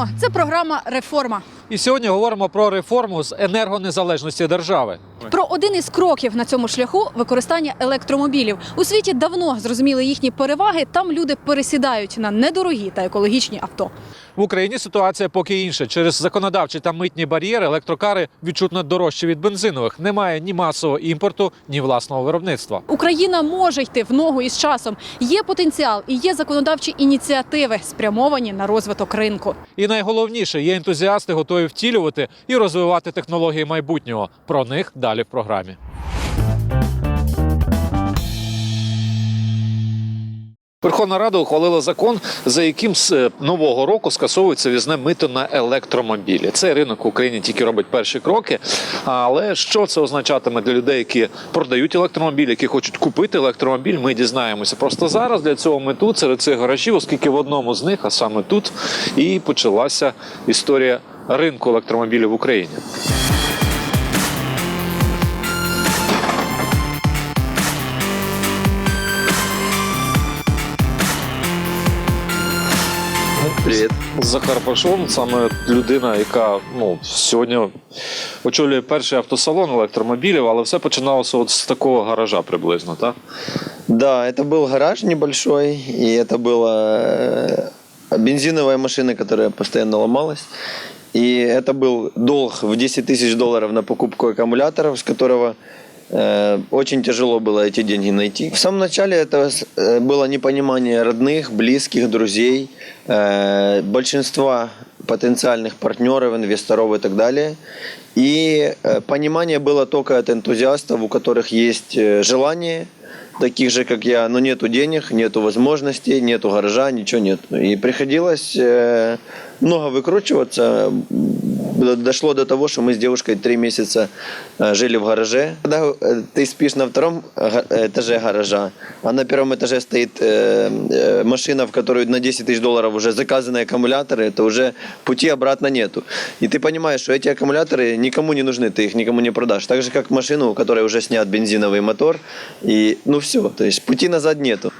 Вітаємо! Це програма Реформа. І сьогодні говоримо про реформу з енергонезалежності держави. Про один із кроків на цьому шляху використання електромобілів. У світі давно зрозуміли їхні переваги. Там люди пересідають на недорогі та екологічні авто. В Україні ситуація поки інша. Через законодавчі та митні бар'єри електрокари відчутно дорожчі від бензинових. Немає ні масового імпорту, ні власного виробництва. Україна може йти в ногу із часом. Є потенціал і є законодавчі ініціативи, спрямовані на розвиток ринку. І найголовніше є ентузіасти, готові втілювати і розвивати технології майбутнього. Про них далі в програмі. Верховна Рада ухвалила закон, за яким з е, нового року скасовується візне мито на електромобілі. Цей ринок в Україні тільки робить перші кроки. Але що це означатиме для людей, які продають електромобіль, які хочуть купити електромобіль? Ми дізнаємося. Просто зараз для цього ми тут серед цих гаражів, оскільки в одному з них, а саме тут, і почалася історія ринку електромобілів в Україні. Привіт. Захар Пашон, саме людина, яка ну сьогодні очолює перший автосалон електромобілів, але все починалося от з такого гаража приблизно, так? Да, это был гараж небольшой, и это была э, бензиновая машина, которая постоянно ломалась. И это был долг в 10 тысяч долларов на покупку аккумуляторов, с которого э, очень тяжело было эти деньги найти. В самом начале это с- э, было непонимание родных, близких, друзей, э, большинства потенциальных партнеров, инвесторов и так далее. И э, понимание было только от энтузиастов, у которых есть э, желание, таких же, как я, но нету денег, нету возможностей, нету гаража, ничего нет. И приходилось э, много выкручиваться. М, Дошло до того, что мы с девушкой три месяца э, жили в гараже. Когда э, ты спишь на втором га- этаже гаража, а на первом этаже стоит э, э, машина, в которую на 10 тысяч долларов уже заказаны аккумуляторы, это уже пути обратно нету. И ты понимаешь, что эти аккумуляторы никому не нужны, ты их никому не продашь. Так же, как машину, у которой уже снят бензиновый мотор, и ну все, то есть пути назад нету.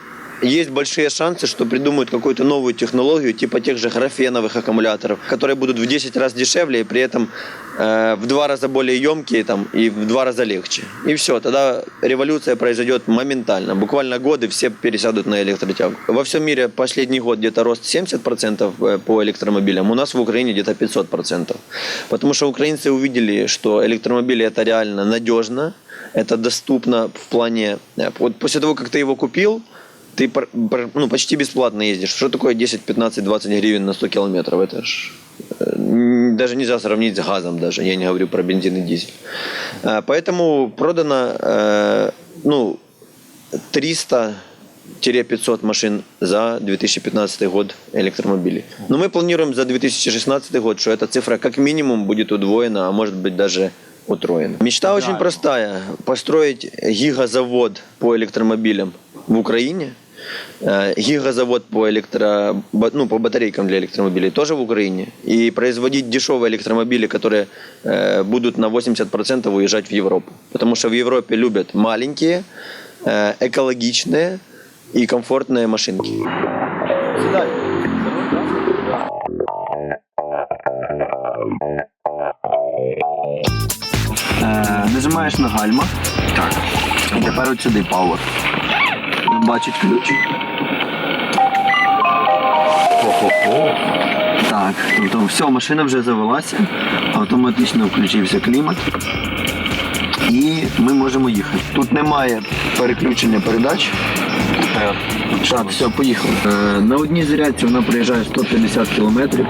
Есть большие шансы, что придумают какую-то новую технологию, типа тех же графеновых аккумуляторов, которые будут в 10 раз дешевле и при этом э, в два раза более емкие там, и в два раза легче. И все, тогда революция произойдет моментально. Буквально годы все пересядут на электротягу. Во всем мире последний год где-то рост 70% э, по электромобилям, у нас в Украине где-то 500%. Потому что украинцы увидели, что электромобили это реально надежно, это доступно в плане... э, Вот после того, как ты его купил, ты пр- пр- ну, почти бесплатно ездишь. Что такое 10, 15, 20 гривен на 100 километров? Это ж э, н- даже нельзя сравнить с газом даже. Я не говорю про бензин и дизель. А, Поэтому продано э, ну, 300-500 машин за 2015 год электромобилей. Но мы планируем за 2016 год, что эта цифра как минимум будет удвоена, а может быть даже утроена. Мечта очень простая. Построить гигазавод по электромобилям в Украине. Э, Гигазавод по, электро... ну, по батарейкам для электромобилей тоже в Украине. И производить дешевые электромобили, которые э, будут на 80% уезжать в Европу. Потому что в Европе любят маленькие, э, экологичные и комфортные машинки. Нажимаєш на гальма. Так. І тепер от сюди. Бачить ключ. Так, тобто все, машина вже завелася, автоматично включився клімат. І ми можемо їхати. Тут немає переключення передач. Так, все, поїхали. Е, на одній зарядці вона проїжджає 150 кілометрів.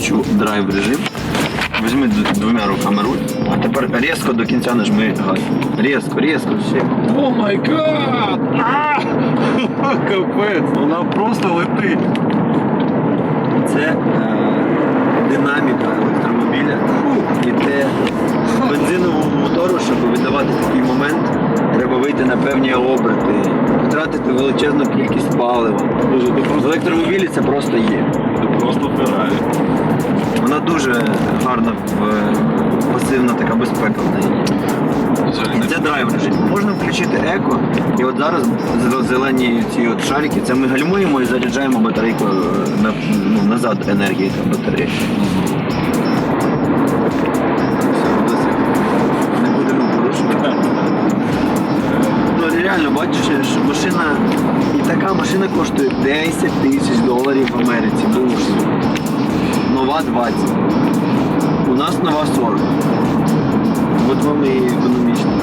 Включу драйв режим. Візьми двома руками руль, а тепер різко до кінця нажми газ. Різко, різко, все. О май гад! Капець! Вона просто летить. Це е, динаміка електромобіля. Іде бензиновому мотору, щоб віддавати такий момент, треба вийти на певні оберти, втратити величезну кількість палива. В електромобілі це просто є. Просто вбирає. Вона дуже гарна, пасивна така безпека в неї. І це драйв режим. Можна включити еко, і от зараз зелені ці от шарики, це ми гальмуємо і заряджаємо батарейку е, на, ну, назад енергії та батареї. Бачиш, машина, і така машина коштує 10 тисяч доларів в Америці. Бушно. Нова 20. У нас нова 40. От вам і економічно.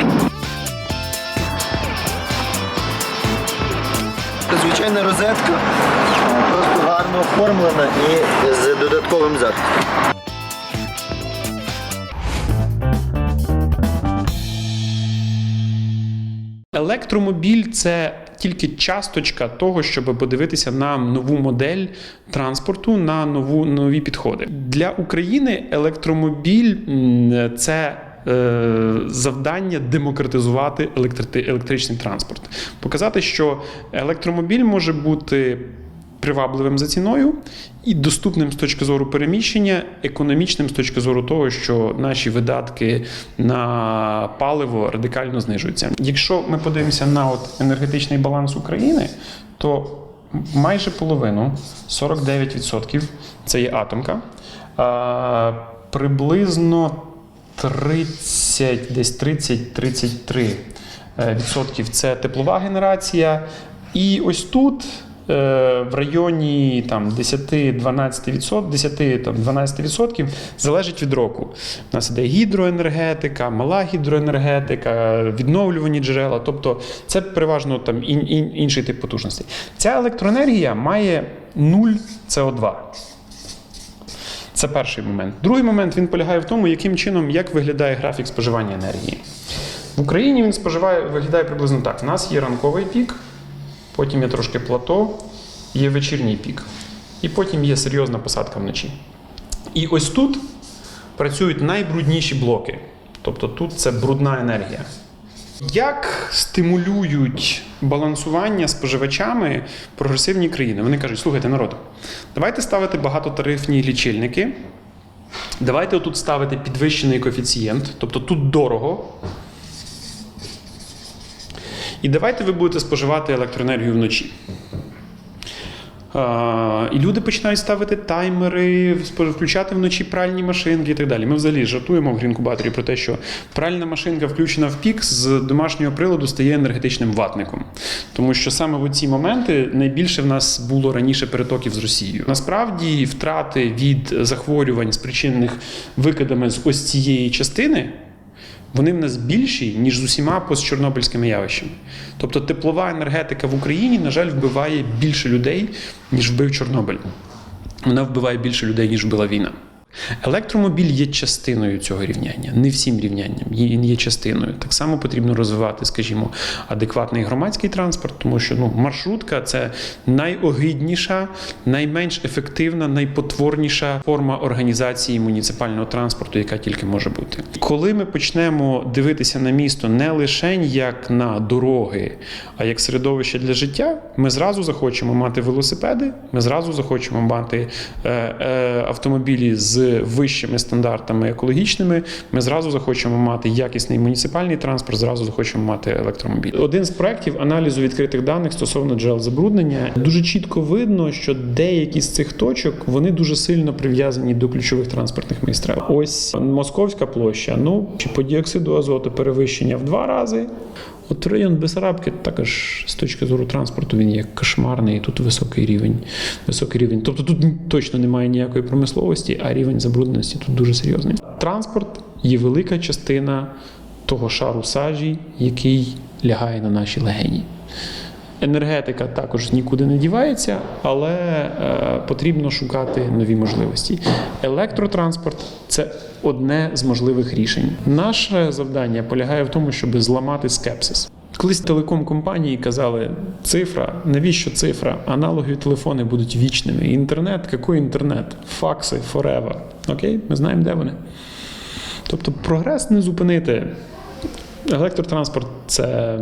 Звичайна розетка, просто гарно оформлена і з додатковим захистом. Електромобіль це тільки часточка того, щоб подивитися на нову модель транспорту, на нову нові підходи для України. Електромобіль це. е, Завдання демократизувати електричний транспорт, показати, що електромобіль може бути привабливим за ціною і доступним з точки зору переміщення, економічним з точки зору того, що наші видатки на паливо радикально знижуються. Якщо ми подивимося на от енергетичний баланс України, то майже половину 49% це є атомка. Приблизно 30, десь 30-33 е, відсотків це теплова генерація. І ось тут в районі там 10-12 відсотків, 10 там 12 відсотків залежить від року. У нас іде гідроенергетика, мала гідроенергетика, відновлювані джерела. Тобто це переважно там ін, ін, інший тип потужностей. Ця електроенергія має 0 СО2. Це перший момент. Другий момент він полягає в тому, яким чином як виглядає графік споживання енергії. В Україні він споживає, виглядає приблизно так: у нас є ранковий пік, потім є трошки плато, є вечірній пік, і потім є серйозна посадка вночі. І ось тут працюють найбрудніші блоки. Тобто тут це брудна енергія. Як стимулюють балансування споживачами прогресивні країни? Вони кажуть: слухайте, народ, давайте ставити багатотарифні лічильники. Давайте тут ставити підвищений коефіцієнт, тобто тут дорого. І давайте ви будете споживати електроенергію вночі. І люди починають ставити таймери, включати вночі пральні машинки і так далі. Ми взагалі жартуємо в грінкубаторі про те, що пральна машинка включена в пік з домашнього приладу стає енергетичним ватником. Тому що саме в ці моменти найбільше в нас було раніше перетоків з Росією. Насправді втрати від захворювань, спричинених викидами з ось цієї частини. Вони в нас більші, ніж з усіма постчорнобильськими явищами. Тобто теплова енергетика в Україні, на жаль, вбиває більше людей, ніж вбив Чорнобиль. Вона вбиває більше людей, ніж вбила війна. Електромобіль є частиною цього рівняння, не всім рівнянням, він є частиною. Так само потрібно розвивати, скажімо, адекватний громадський транспорт, тому що ну, маршрутка це найогидніша, найменш ефективна, найпотворніша форма організації муніципального транспорту, яка тільки може бути. Коли ми почнемо дивитися на місто не лише як на дороги, а як середовище для життя, ми зразу захочемо мати велосипеди, ми зразу захочемо мати е, е, автомобілі з вищими стандартами екологічними. Ми зразу захочемо мати якісний муніципальний транспорт, зразу захочемо мати електромобіль. Один з проєктів аналізу відкритих даних стосовно джерел забруднення дуже чітко видно, що деякі з цих точок вони дуже сильно прив'язані до ключових транспортних майстрів. Ось Московська площа. Ну чи по діоксиду азоту перевищення в два рази. От район Бесарабки також з точки зору транспорту він є кошмарний, і тут високий рівень. Високий рівень. Тобто тут точно немає ніякої промисловості, а рівень забрудненості тут дуже серйозний. Транспорт є велика частина того шару сажі, який лягає на наші легені. Енергетика також нікуди не дівається, але е, потрібно шукати нові можливості. Електротранспорт це одне з можливих рішень. Наше завдання полягає в тому, щоб зламати скепсис. Колись телеком-компанії казали, цифра, навіщо цифра? Аналогові телефони будуть вічними. Інтернет, який інтернет? Факси, forever. Окей, ми знаємо, де вони. Тобто прогрес не зупинити. Електротранспорт це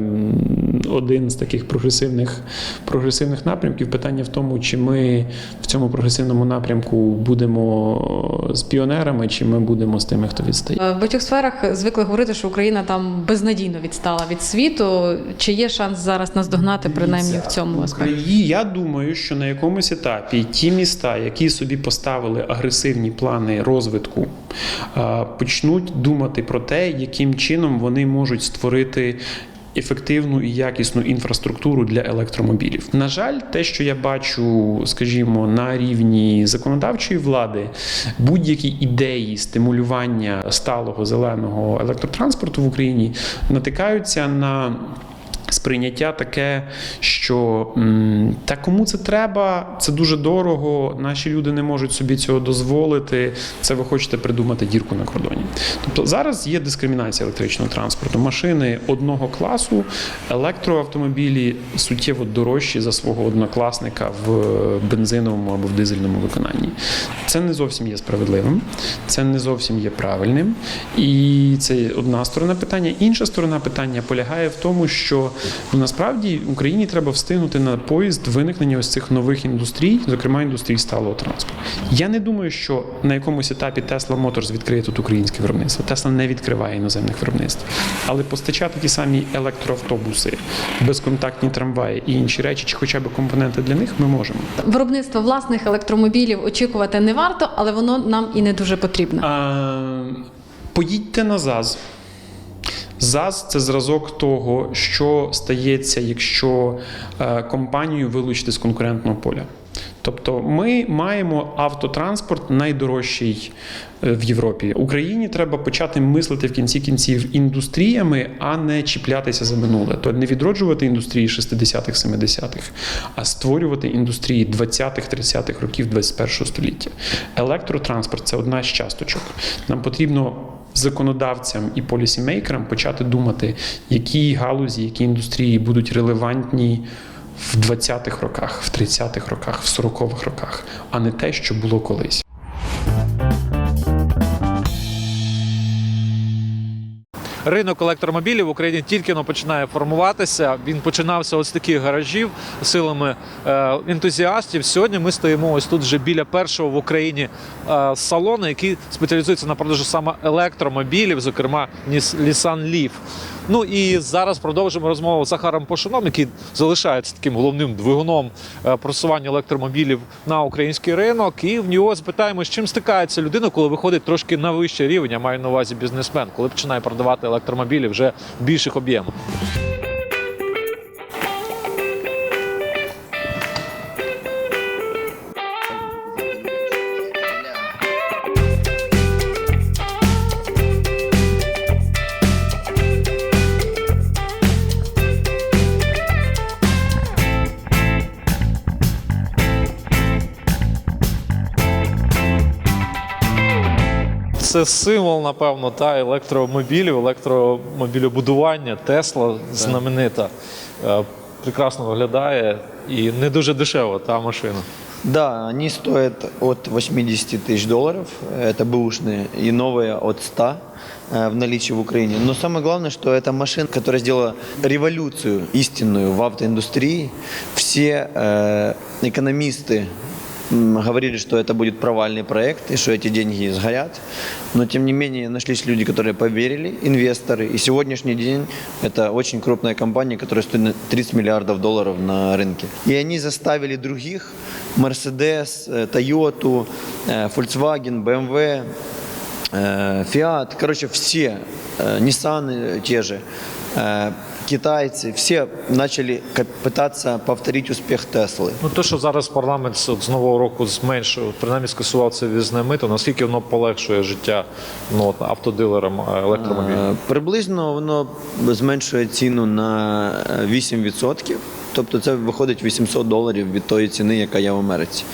один з таких прогресивних, прогресивних напрямків. Питання в тому, чи ми в цьому прогресивному напрямку будемо з піонерами, чи ми будемо з тими, хто відстає. Е, В багатьох сферах звикли говорити, що Україна там безнадійно відстала від світу. Чи є шанс зараз наздогнати принаймні в цьому аспекті? Я думаю, що на якомусь етапі ті міста, які собі поставили агресивні плани розвитку, е, почнуть думати про те, яким чином вони можуть створити. Ефективну і якісну інфраструктуру для електромобілів. На жаль, те, що я бачу, скажімо, на рівні законодавчої влади, будь-які ідеї стимулювання сталого зеленого електротранспорту в Україні натикаються на сприйняття таке, що та кому це треба, це дуже дорого, наші люди не можуть собі цього дозволити. Це ви хочете придумати дірку на кордоні. Тобто зараз є дискримінація електричного транспорту. Машини одного класу, електроавтомобілі суттєво дорожчі за свого однокласника в бензиновому або в дизельному виконанні. Це не зовсім є справедливим, це не зовсім є правильним. І це одна сторона питання. Інша сторона питання полягає в тому, що насправді Україні треба встигнути на поїзд виникнення ось цих нових індустрій, зокрема індустрії сталого транспорту. Я не думаю, що на якомусь етапі Tesla Motors відкриє тут українське виробництво. Tesla не відкриває іноземних виробництв. Але постачати ті самі електроавтобуси, безконтактні трамваї і інші речі, чи хоча б компоненти для них, ми можемо. Виробництво власних електромобілів очікувати не варто, але воно нам і не дуже потрібно. А, поїдьте на ЗАЗ. ЗАЗ це зразок того, що стається, якщо е, компанію вилучити з конкурентного поля. Тобто ми маємо автотранспорт найдорожчий е, в Європі. Україні треба почати мислити в кінці кінців індустріями, а не чіплятися за минуле. То не відроджувати індустрії 60-х, 70-х, а створювати індустрії 20-х, 30-х років 21-го століття. Електротранспорт це одна з часточок. Нам потрібно законодавцям і полісімейкерам почати думати, які галузі, які індустрії будуть релевантні в 20-х роках, в 30-х роках, в 40-х роках, а не те, що було колись. Ринок електромобілів в Україні тільки починає формуватися. Він починався ось таких гаражів силами е, ентузіастів. Сьогодні ми стоїмо ось тут вже біля першого в Україні е, салону, який спеціалізується на продажу саме електромобілів, зокрема Nissan Leaf. Ну і зараз продовжимо розмову з Захаром Пошином, який залишається таким головним двигуном е, просування електромобілів на український ринок. І в нього спитаємо, з чим стикається людина, коли виходить трошки на вищий рівень, я маю на увазі бізнесмен, коли починає продавати електромобілі вже в більших об'ємах. Це символ, напевно, та електромобілів, електромобілебудування. Тесла знаменита. Е, Прекрасно виглядає і не дуже дешева та машина. Да, они стоят от 80 тысяч долларов, это бэушные, и новые от 100 э, в наличии в Украине. Но самое главное, что это машина, которая сделала революцию истинную в автоиндустрии. Все э, экономисты м, говорили, что это будет провальный проект и что эти деньги сгорят. Но тем не менее нашлись люди, которые поверили, инвесторы. И сегодняшний день это очень крупная компания, которая стоит на 30 миллиардов долларов на рынке. И они заставили других, Mercedes, э, Toyota, э, Volkswagen, BMW, э, Fiat, короче, все, Nissan те же, китайцы, все начали ка- пытаться повторить успех Теслы. Ну, те, що зараз парламент з з нового року зменшив, принаймні скасував це візне мито, наскільки воно полегшує життя ну, от, автодилерам е, електромобілів? Е, Приблизно воно зменшує ціну на е, 8%. Тобто це виходить 800 доларів від тої ціни, яка є в Америці.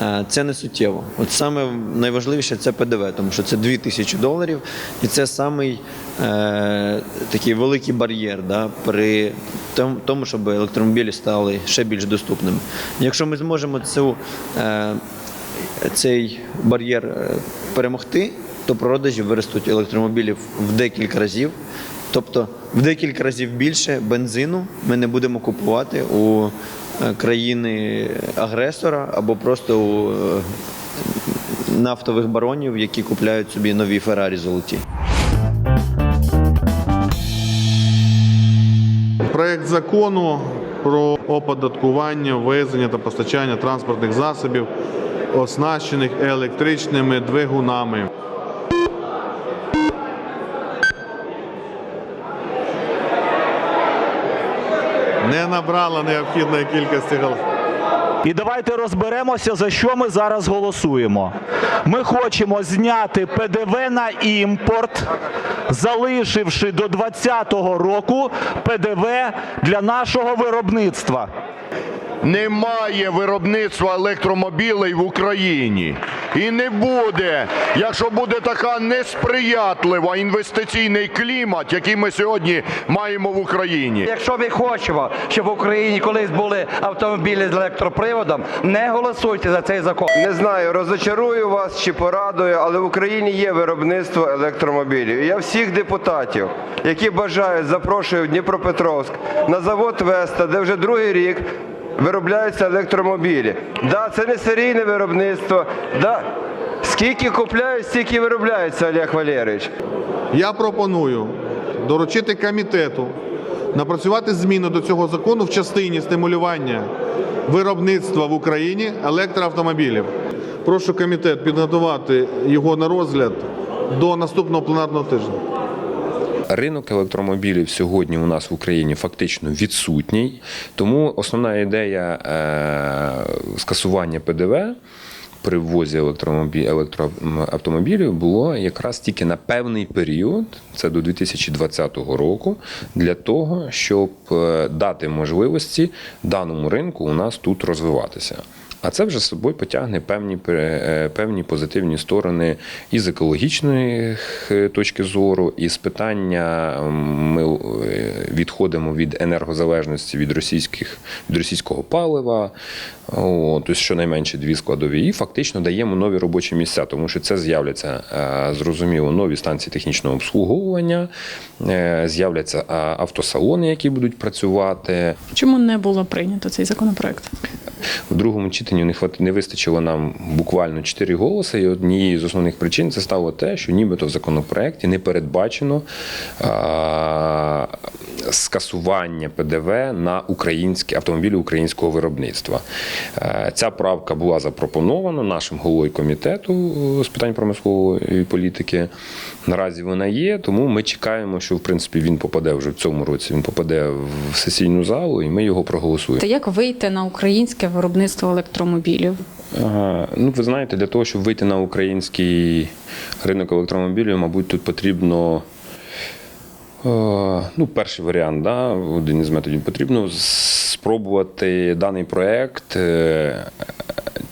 Е, Це не суттєво. От саме найважливіше це ПДВ, тому що це 2000 доларів, і це самий е, такий великий бар'єр да, при тому, щоб електромобілі стали ще більш доступними. Якщо ми зможемо цю е, цей бар'єр е, перемогти, то продажі виростуть електромобілів в декілька разів. Тобто в декілька разів більше бензину ми не будемо купувати у е, країни агресора або просто у нафтових баронів, які купляють собі нові Феррарі золоті. Проект закону про оподаткування ввезення та постачання транспортних засобів, оснащених електричними двигунами. Не набрала необхідної кількості голосів. І давайте розберемося, за що ми зараз голосуємо. Ми хочемо зняти ПДВ на імпорт, залишивши до 2020 року ПДВ для нашого виробництва. Немає виробництва електромобілей в Україні. І не буде, якщо буде така несприятлива інвестиційний клімат, який ми сьогодні маємо в Україні. Якщо ми хочемо, щоб в Україні колись були автомобілі з електроприводом, не голосуйте за цей закон. Не знаю, розочарую вас чи порадую, але в Україні є виробництво електромобілів. І я всіх депутатів, які бажають, запрошую в Дніпропетровськ на завод Веста, де вже другий рік виробляються електромобілі. Да, це не серійне виробництво. Да, скільки купляють, стільки виробляється, Олег Валерійович. Я пропоную доручити комітету напрацювати зміни до цього закону в частині стимулювання виробництва в Україні електроавтомобілів. Прошу комітет підготувати його на розгляд до наступного пленарного тижня. Ринок електромобілів сьогодні у нас в Україні фактично відсутній, тому основна ідея е, скасування ПДВ при ввозі електроавтомобілів було якраз тільки на певний період, це до 2020 року, для того, щоб е, дати можливості даному ринку у нас тут розвиватися. А це вже з собою потягне певні е, певні позитивні сторони і з екологічної е, точки зору, і з питання ми е, відходимо від енергозалежності від російських від російського палива, тобто щонайменше дві складові, і фактично даємо нові робочі місця, тому що це з'являться зрозуміло нові станції технічного обслуговування, з'являться автосалони, які будуть працювати. Чому не було прийнято цей законопроект? У другому читанні не вистачило нам буквально 4 голоси, і однією з основних причин це стало те, що нібито в законопроекті не передбачено а... скасування ПДВ на українські автомобілі українського виробництва. Е, Ця правка була запропонована нашим головою комітету е, з питань промислової політики. Наразі вона є, тому ми чекаємо, що в принципі він попаде вже в цьому році. Він попаде в сесійну залу, і ми його проголосуємо. Та як вийти на українське виробництво електромобілів? Ну, ви знаєте, для того, щоб вийти на український ринок електромобілів, мабуть, тут потрібно. Е, Ну, перший варіант, да, один із методів, потрібно спробувати даний проект е,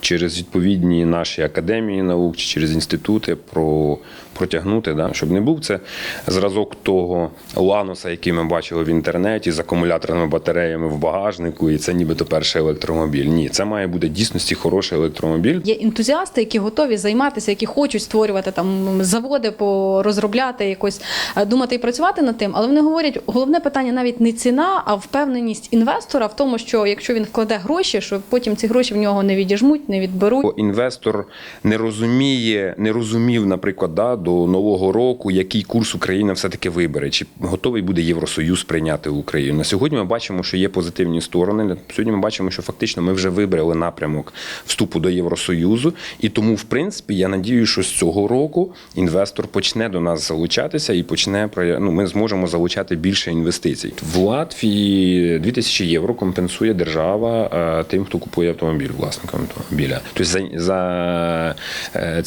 через відповідні наші академії наук чи через інститути про, протягнути, да, щоб не був це зразок того лануса, який ми бачили в інтернеті з акумуляторними батареями в багажнику, і це нібито перший електромобіль. Ні, це має бути дійсності хороший електромобіль. Є ентузіасти, які готові займатися, які хочуть створювати там заводи, по розробляти якось е, думати і працювати над тим. Але вони говорять, головне питання навіть не ціна, а впевненість інвестора в тому, що якщо він вкладе гроші, що потім ці гроші в нього не відіжмуть, не відберуть. Бо інвестор не розуміє, не розумів, наприклад, да, до нового року, який курс Україна все-таки вибере, чи готовий буде Євросоюз прийняти Україну. На сьогодні ми бачимо, що є позитивні сторони. Сьогодні ми бачимо, що фактично ми вже вибрали напрямок вступу до Євросоюзу, і тому, в принципі, я надію, що з цього року інвестор почне до нас залучатися і почне ну, ми зможемо залучати більше інвестицій. В Латвії 2000 євро компенсує держава е, тим, хто купує автомобіль, власникам автомобіля. Тобто за, за е,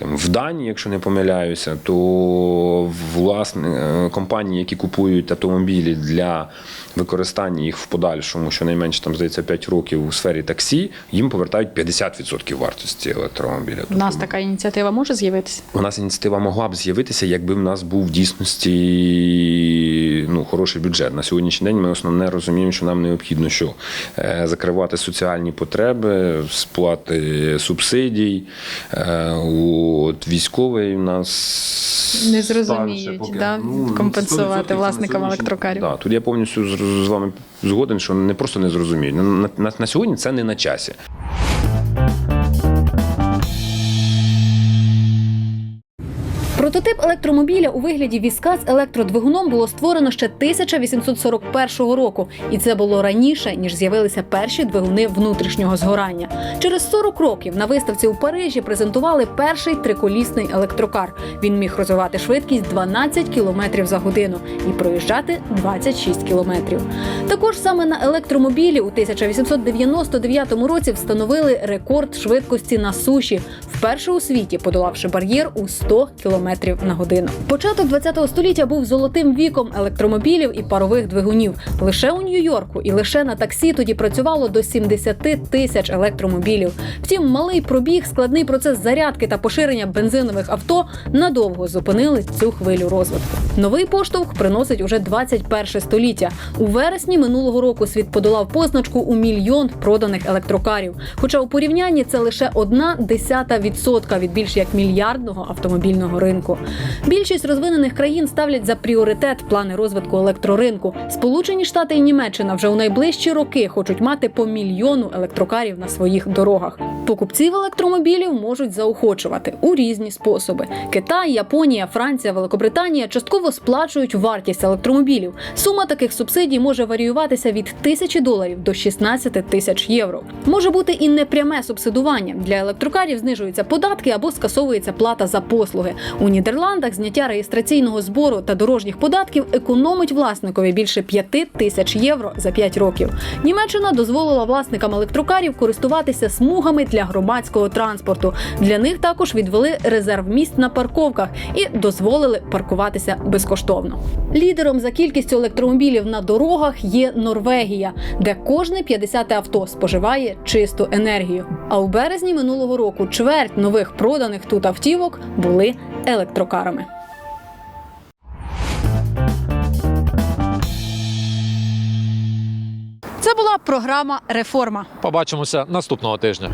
В Данії, якщо не помиляюся, то власне е, компанії, які купують автомобілі для використання їх в подальшому, щонайменше там здається 5 років у сфері таксі, їм повертають 50% вартості електромобіля. У нас така ініціатива може з'явитися? У нас ініціатива могла б з'явитися, якби в нас був в дійсності ну, хороший бюджет. На сьогоднішній день ми основне розуміємо, що нам необхідно що Е, закривати соціальні потреби, сплат давати субсидій. Е, От військовий у нас Не зрозуміють, поки- да, Ну, компенсувати власникам електрокарів. Да, тут я повністю з, з вами згоден, що не просто не зрозуміють. На, на, на сьогодні це не на часі. Прототип електромобіля у вигляді візка з електродвигуном було створено ще 1841 року, і це було раніше ніж з'явилися перші двигуни внутрішнього згорання. Через 40 років на виставці у Парижі презентували перший триколісний електрокар. Він міг розвивати швидкість 12 км за годину і проїжджати 26 км. Також саме на електромобілі у 1899 році встановили рекорд швидкості на суші, вперше у світі подолавши бар'єр у 100 км на годину. Початок 20 століття був золотим віком електромобілів і парових двигунів. Лише у Нью-Йорку і лише на таксі тоді працювало до 70 тисяч електромобілів. Втім, малий пробіг, складний процес зарядки та поширення бензинових авто надовго зупинили цю хвилю розвитку. Новий поштовх приносить уже 21 століття. У вересні минулого року світ подолав позначку у мільйон проданих електрокарів. Хоча у порівнянні це лише одна десята відсотка від більш як мільярдного автомобільного ринку. Більшість розвинених країн ставлять за пріоритет плани розвитку електроринку. Сполучені Штати і Німеччина вже у найближчі роки хочуть мати по мільйону електрокарів на своїх дорогах. Покупців електромобілів можуть заохочувати у різні способи. Китай, Японія, Франція, Великобританія частково сплачують вартість електромобілів. Сума таких субсидій може варіюватися від тисячі доларів до 16 тисяч євро. Може бути і непряме субсидування. Для електрокарів знижуються податки або скасовується плата за послуги. У Нідерландах зняття реєстраційного збору та дорожніх податків економить власникові більше 5 тисяч євро за 5 років. Німеччина дозволила власникам електрокарів користуватися смугами для громадського транспорту. Для них також відвели резерв місць на парковках і дозволили паркуватися безкоштовно. Лідером за кількістю електромобілів на дорогах є Норвегія, де кожне 50 авто споживає чисту енергію. А у березні минулого року чверть нових проданих тут автівок були електрокарами. Це була програма Реформа. Побачимося наступного тижня.